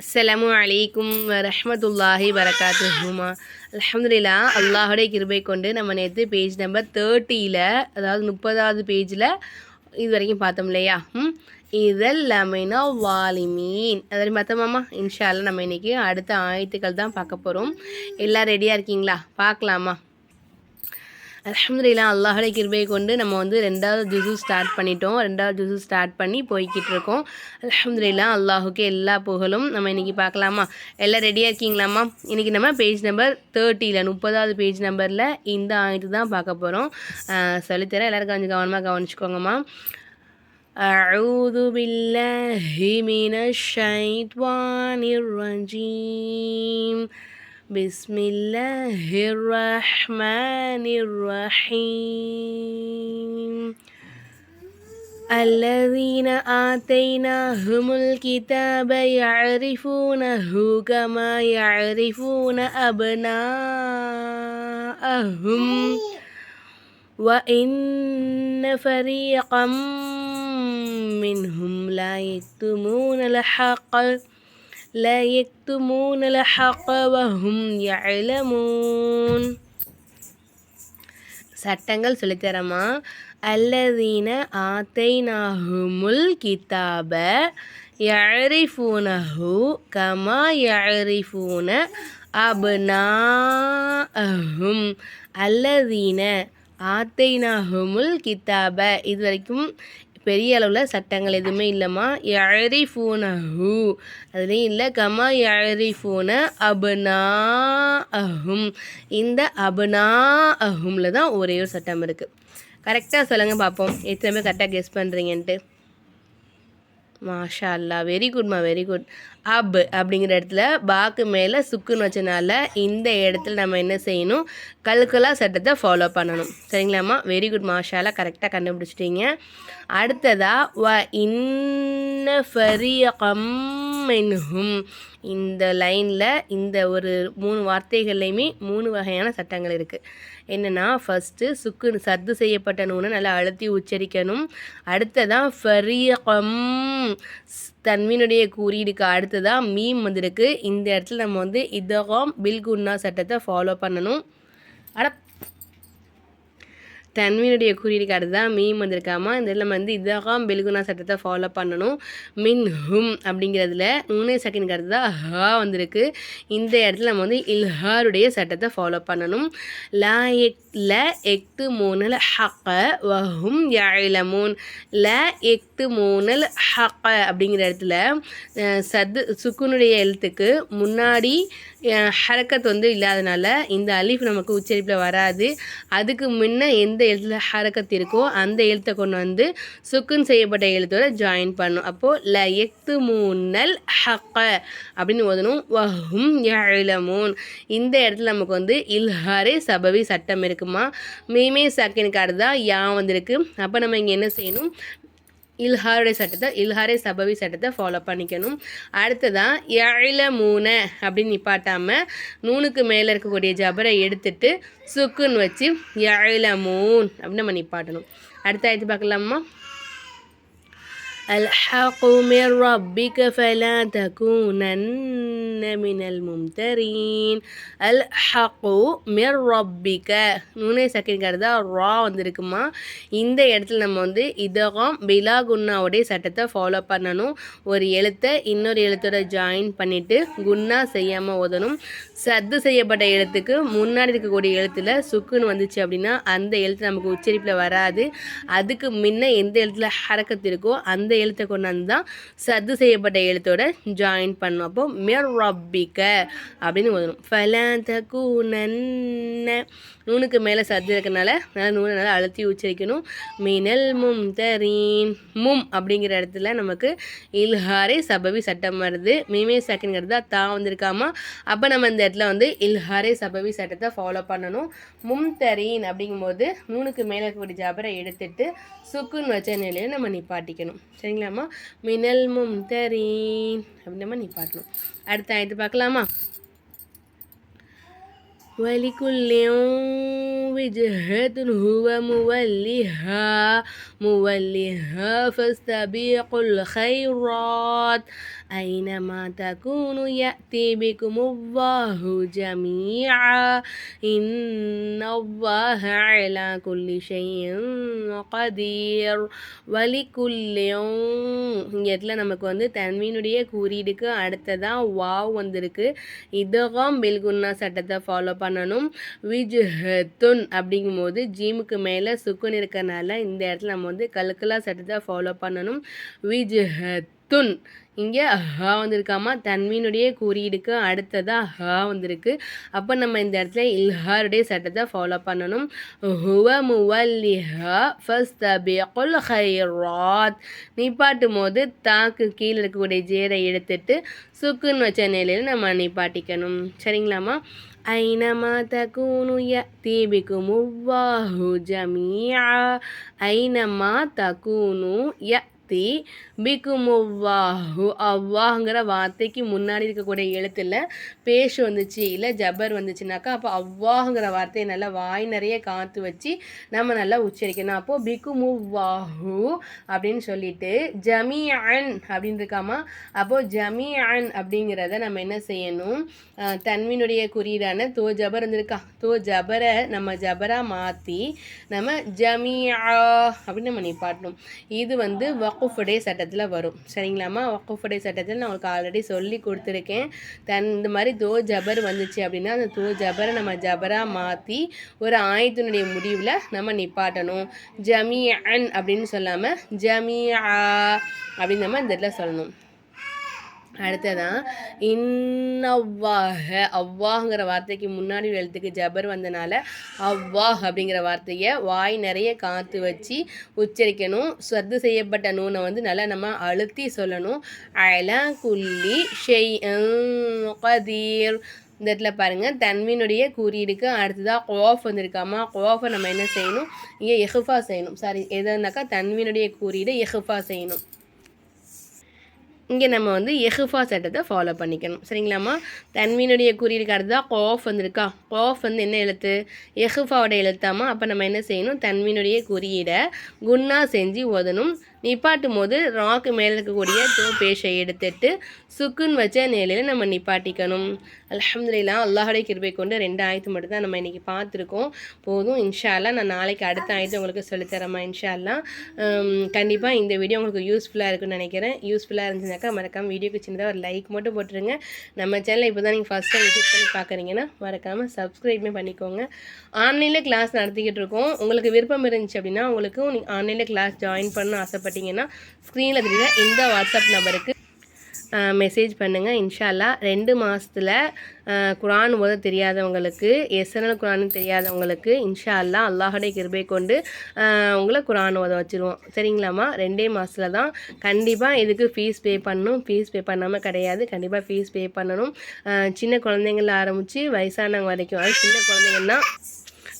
அஸ்லாம் அலைக்கும் வரஹ்மத்துல்லாஹி வரகாத்துஹுமா. அலமதுல்லா அல்லாஹுடைய கிருபை கொண்டு நம்ம நேற்று பேஜ் நம்பர் தேர்ட்டியில் அதாவது முப்பதாவது பேஜில் இது வரைக்கும் பார்த்தோம் இல்லையா? ம் இதெல்லாமேனா வாலிமீன். அது பார்த்தோமாம்மா இன்ஷால்லாம் நம்ம இன்றைக்கி அடுத்த ஆயத்துக்கள் தான் பார்க்க போகிறோம் எல்லாம் ரெடியாக இருக்கீங்களா? பார்க்கலாமா? அல்ஹம்துலில்லா அல்லாஹுடைய கிருபையை கொண்டு நம்ம வந்து ரெண்டாவது ஜுசு ஸ்டார்ட் பண்ணிட்டோம் ரெண்டாவது ஜுசு ஸ்டார்ட் பண்ணி போய்கிட்டு இருக்கோம் அல்ஹம்துலில்லா அல்லாஹுக்கு எல்லா புகழும் நம்ம இன்றைக்கி பார்க்கலாமா எல்லாம் ரெடியாக இருக்கீங்களாம்மா இன்றைக்கி நம்ம பேஜ் நம்பர் தேர்ட்டியில் முப்பதாவது பேஜ் நம்பரில் இந்த ஆயத்து தான் பார்க்க போகிறோம் சொல்லித்தரேன் எல்லோரும் கொஞ்சம் கவனமாக கவனிச்சுக்கோங்கம்மா أعوذ بالله من الشيطان الرجيم بسم الله الرحمن الرحيم. الذين آتيناهم الكتاب يعرفونه كما يعرفون أبناءهم. وإن فريقا منهم لا يكتمون الحق. لا يكتمون الحق وهم يعلمون சட்டங்கள் சொல்லித்தரமா அல்லதீன ஆத்தைனாஹுமுல் கிதாப யரிஃபூனஹு கமா யரிஃபூன அபுனாஹும் அல்லதீன ஆத்தைனாஹுமுல் கிதாப இது வரைக்கும் பெரிய அளவில் சட்டங்கள் எதுவுமே இல்லைம்மா. யரிஃபூனஹு அதுலேயும் இல்லை கமா ஃபூன அபுனா அஹும் இந்த அபுனா அஹுமில் தான் ஒரே ஒரு சட்டம் இருக்குது கரெக்டாக சொல்லுங்கள் பார்ப்போம் எத்தனை பேர் கரெக்டாக கெஸ் பண்ணுறீங்கன்ட்டு மாஷா அல்லா வெரி குட்மா வெரி குட் அப் அப்படிங்கிற இடத்துல பாக்கு மேலே சுக்குன்னு வச்சனால இந்த இடத்துல நம்ம என்ன செய்யணும்? கல்குலா சட்டத்தை ஃபாலோ பண்ணணும். சரிங்களாம்மா? வெரி குட் மாஷாலா கரெக்டாக கண்டுபிடிச்சிட்டீங்க. அடுத்ததாக வ இன்ன ஃபரியகம் இந்த லைனில் இந்த ஒரு மூணு வார்த்தைகள்லையுமே மூணு வகையான சட்டங்கள் இருக்குது என்னென்னா ஃபஸ்ட்டு சுக்கு சத்து செய்யப்பட்ட நூனை நல்லா அழுத்தி உச்சரிக்கணும். அடுத்ததான் ஃபரியகம் தன்மீனுடைய குறியீடுக்கு அடுத்ததாக மீம் வந்திருக்கு. இந்த இடத்துல நம்ம வந்து இதகம் பில்குன்னா சட்டத்தை ஃபாலோ பண்ணணும். ஆனால் தன்மையினுடைய குறியீடுக்கு தான் மீம் வந்திருக்காமா? இந்த இதில் வந்து இதாகாம் பெல்குனா சட்டத்தை ஃபாலோ பண்ணணும். மின் ஹும் அப்படிங்கிறதுல நூனே செகண்ட் அடுத்து தான் ஹா வந்திருக்கு. இந்த இடத்துல நம்ம வந்து இல்ஹாருடைய சட்டத்தை ஃபாலோ பண்ணணும். லா எக் ல எக்து மூனல் ஹக்க வஹும் யாழமூன் ல எக்து மூனல் ஹக்க அப்படிங்கிற இடத்துல சத்து சுக்குனுடைய எழுத்துக்கு முன்னாடி ஹரக்கத் வந்து இல்லாதனால இந்த அலிஃப் நமக்கு உச்சரிப்பில் வராது. அதுக்கு முன்ன எந்த எந்த எழுத்தில் ஹரக்கத் இருக்கோ அந்த எழுத்தை கொண்டு வந்து சுக்குன் செய்யப்பட்ட எழுத்தோட ஜாயின் பண்ணும். அப்போது ல எக்து மூனல் ஹக்க அப்படின்னு ஓதணும். வஹும் யாழமூன் இந்த இடத்துல நமக்கு வந்து இல்ஹாரே சபவி சட்டம் இருக்குமா? மீமே சக்கினுக்கு தான் யா வந்திருக்கு. அப்போ நம்ம இங்கே என்ன செய்யணும்? இல்ஹாருடைய சட்டத்தை இல்ஹாரே சபவி சட்டத்தை ஃபாலோ பண்ணிக்கணும். அடுத்ததான் எழில மூனை அப்படின்னு நிப்பாட்டாமல் நூனுக்கு மேலே இருக்கக்கூடிய ஜபரை எடுத்துட்டு சுக்குன்னு வச்சு எழில மூன் அப்படின்னு நம்ம நிப்பாட்டணும். அடுத்த ஆயத்து பார்க்கலாமா? الحق من ربك فلا تكونن من الممترين الحق من ربك நூனே செகண்ட்கிறதா ரா வந்திருக்குமா இந்த இடத்துல நம்ம வந்து இதகம் பிலா குன்னாவுடைய சட்டத்தை ஃபாலோ பண்ணணும் ஒரு எழுத்தை இன்னொரு எழுத்தோட ஜாயின் பண்ணிவிட்டு குன்னா செய்யாமல் ஓதணும் சத்து செய்யப்பட்ட எழுத்துக்கு முன்னாடி இருக்கக்கூடிய எழுத்தில் சுக்குன்னு வந்துச்சு அப்படின்னா அந்த எழுத்து நமக்கு உச்சரிப்பில் வராது அதுக்கு முன்ன எந்த எழுத்தில் ஹரக்கத்து இருக்கோ அந்த எழுத்தை கொண்டாந்து தான் சத்து செய்யப்பட்ட எழுத்தோட ஜாயின் பண்ணும். அப்போ மிர் ரப்பிக்க அப்படின்னு ஓதணும். ஃபலதகு நன்ன நூனுக்கு மேலே சத்து இருக்கனால நல்லா நூனை நல்லா அழுத்தி உச்சரிக்கணும். மினல் மும் தரீன். மும் அப்படிங்கிற இடத்துல நமக்கு இல்ஹாரே சபவி சட்டம் வருது. மீமே சக்கிங்கிறது தான் தா வந்திருக்காமா? அப்போ நம்ம இந்த இடத்துல வந்து இல்ஹாரே சபவி சட்டத்தை ஃபாலோ பண்ணணும். மும் தரீன் அப்படிங்கும்போது நூனுக்கு மேலே இருக்கக்கூடிய ஜாபரை எடுத்துட்டு சுக்குன்னு வச்ச நிலையை நம்ம நிப்பாட்டிக்கணும். சரிங்களாம்மா? மினல் மும் தரீன் அப்படின்னு நம்ம நிப்பாட்டணும். அடுத்த ஆயத்து பார்க்கலாமா? ولكل وجهة هو موليها موليها فاستبيقوا الخيرات أينما تكونوا يأتي بكم الله جميعا إن الله على كل شيء قدير ولكل இங்க இடத்துல நமக்கு வந்து தன்மீனுடைய குறியீடுக்கு அடுத்ததான் வாவ் வந்திருக்கு இதகம் பில்குன்னா சட்டத்தை ஃபாலோ பண்ணணும். துன் அப்படிங்கும்போது ஜீமுக்கு மேலே சுக்குன் இருக்கறனால இந்த இடத்துல நம்ம வந்து கல்குலா சட்டத்தை ஃபாலோ பண்ணணும். துன் இங்கே ஹா வந்திருக்காமா? தன்மீனுடைய குறியீடுக்கு அடுத்ததாக ஹா வந்திருக்கு. அப்போ நம்ம இந்த இடத்துல இல்ஹாருடைய சட்டத்தை ஃபாலோ பண்ணணும். ஹுவ முவல்லிஹா ஃபஸ்ட் தபியகுல் ஹைராத் நிப்பாட்டும் போது தாக்கு கீழே இருக்கக்கூடிய ஜேரை எடுத்துட்டு சுக்குன்னு வச்ச நிலையில் நம்ம நிப்பாட்டிக்கணும். சரிங்களாம்மா? ஐனமா தகுனு ய பிக்கும் உவ்வாஹு ஜமீஆ. ஐனமா தகுனு ய யத்தி பிகுமுவாஹு அவ்வாஹுங்கிற வார்த்தைக்கு முன்னாடி இருக்கக்கூடிய எழுத்தில் பேஷ் வந்துச்சு இல்லை ஜபர் வந்துச்சுனாக்கா அப்போ அவ்வாஹுங்கிற வார்த்தையை நல்லா வாய் நிறைய காற்று வச்சு நம்ம நல்லா உச்சரிக்கணும். அப்போது பிகுமுவாஹு அப்படின்னு சொல்லிட்டு ஜமி அன் அப்படின்னு இருக்காமா அப்போது ஜமி அன் அப்படிங்கிறத நம்ம என்ன செய்யணும்? தன்வினுடைய குறியீடான தோ ஜபர் வந்துருக்கா. தோ ஜபரை நம்ம ஜபராக மாற்றி நம்ம ஜமியா அப்படின்னு நம்ம நிப்பாட்டணும். இது வந்து வக் வக்குஃபுடைய சட்டத்தில் வரும். சரிங்களாம்மா? வக்குஃபுடைய சட்டத்தில் நான் உங்களுக்கு ஆல்ரெடி சொல்லி கொடுத்துருக்கேன். தன் இந்த மாதிரி தோ ஜபர் வந்துச்சு அப்படின்னா அந்த தோ ஜபரை நம்ம ஜபராக மாற்றி ஒரு ஆயத்தினுடைய முடிவில் நம்ம நிப்பாட்டணும். ஜமியன் அப்படின்னு சொல்லாமல் ஜமியா அப்படின்னு நம்ம இந்த இடத்துல சொல்லணும். அடுத்ததான் இன்னவ்வாக அவ்வாங்கிற வார்த்தைக்கு முன்னாடி எழுத்துக்கு ஜபர் வந்தனால அவ்வாஹ் அப்படிங்கிற வார்த்தையை வாய் நிறைய காற்று வச்சு உச்சரிக்கணும். சத்து செய்யப்பட்ட நூனை வந்து நல்லா நம்ம அழுத்தி சொல்லணும். அல குல்லி ஷெய் கதீர் இந்த இடத்துல பாருங்கள் தன்வினுடைய குறியீடுக்கு அடுத்ததாக கோஃப் வந்திருக்காமா? கோஃபை நம்ம என்ன செய்யணும்? இங்கே எஹுஃபா செய்யணும். சாரி எதுனாக்கா தன்வினுடைய குறியீடு எஹுஃபா செய்யணும். இங்கே நம்ம வந்து எஹுஃபா சட்டத்தை ஃபாலோ பண்ணிக்கணும். சரிங்களாம்மா? தன்மீனுடைய குறியீடுக்கு அடுத்ததாக கோஃப் வந்திருக்கா? கோஃப் வந்து என்ன எழுத்து? எஹுஃபாவோட எழுத்தாமா அப்போ நம்ம என்ன செய்யணும்? தன்மீனுடைய குறியீடை குன்னா செஞ்சு ஓதணும். நிப்பாட்டும் போது ராக்கு மேலே இருக்கக்கூடிய தோ பேஷை எடுத்துட்டு சுக்குன்னு வச்ச நிலையில் நம்ம நிப்பாட்டிக்கணும். அலமதுல்லா அல்லாஹுடைய கிருபை கொண்டு ரெண்டு ஆயத்து மட்டும் தான் நம்ம இன்றைக்கி பார்த்துருக்கோம். போதும் இன்ஷால்லாம் நான் நாளைக்கு அடுத்த ஆயத்து உங்களுக்கு சொல்லித்தரமா இன்ஷால்லா கண்டிப்பாக இந்த வீடியோ உங்களுக்கு யூஸ்ஃபுல்லாக இருக்குன்னு நினைக்கிறேன். யூஸ்ஃபுல்லாக இருந்துச்சுனாக்கா மறக்காமல் வீடியோக்கு சின்னதாக ஒரு லைக் மட்டும் போட்டுருங்க. நம்ம சேனலில் இப்போ தான் நீங்கள் ஃபஸ்ட் டைம் விசிட் பண்ணி பார்க்குறீங்கன்னா மறக்காமல் சப்ஸ்கிரைப்மே பண்ணிக்கோங்க. ஆன்லைனில் கிளாஸ் நடத்திக்கிட்டு இருக்கோம். உங்களுக்கு விருப்பம் இருந்துச்சு அப்படின்னா உங்களுக்கும் நீங்கள் ஆன்லைனில் கிளாஸ் ஜாயின் பண்ண ஆசைப்பட்டு ஆசைப்பட்டீங்கன்னா ஸ்க்ரீனில் தெரியுற இந்த வாட்ஸ்அப் நம்பருக்கு மெசேஜ் பண்ணுங்கள் இன்ஷால்லா ரெண்டு மாதத்தில் குரான் ஓத தெரியாதவங்களுக்கு எஸ்என்எல் குரான் தெரியாதவங்களுக்கு இன்ஷால்லா அல்லாஹுடைய கிருபை கொண்டு உங்களை குரான் ஓத வச்சுருவோம். சரிங்களாம்மா? ரெண்டே மாதத்தில் தான். கண்டிப்பாக இதுக்கு ஃபீஸ் பே பண்ணணும். ஃபீஸ் பே பண்ணாமல் கிடையாது. கண்டிப்பாக ஃபீஸ் பே பண்ணணும். சின்ன குழந்தைங்கள ஆரம்பித்து வயசானவங்க வரைக்கும். அது சின்ன குழந்தைங்கன்னா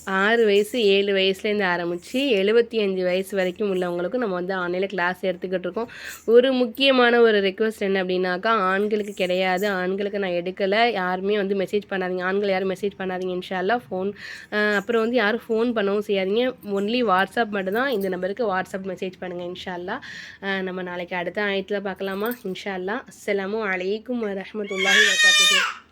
ஆறு வயசு ஏழு வயசுலேருந்து ஆரம்பித்து எழுபத்தி அஞ்சு வயசு வரைக்கும் உள்ளவங்களுக்கும் நம்ம வந்து ஆன்லைனில் கிளாஸ் எடுத்துக்கிட்டு இருக்கோம். ஒரு முக்கியமான ஒரு ரெக்வஸ்ட் என்ன அப்படின்னாக்கா ஆண்களுக்கு கிடையாது. ஆண்களுக்கு நான் எடுக்கலை. யாருமே வந்து மெசேஜ் பண்ணாதீங்க. ஆண்கள் யாரும் மெசேஜ் பண்ணாதீங்க இன்ஷால்லா ஃபோன் அப்புறம் வந்து யாரும் ஃபோன் பண்ணவும் செய்யாதீங்க. ஒன்லி வாட்ஸ்அப் மட்டும்தான் இந்த நம்பருக்கு வாட்ஸ்அப் மெசேஜ் பண்ணுங்கள் இன்ஷால்லா நம்ம நாளைக்கு அடுத்த ஆயத்தில் பார்க்கலாமா? இன்ஷால்லா அஸ்லாம் அலைக்கும் வரமத்துல்லாஹி வரகாத்துஹு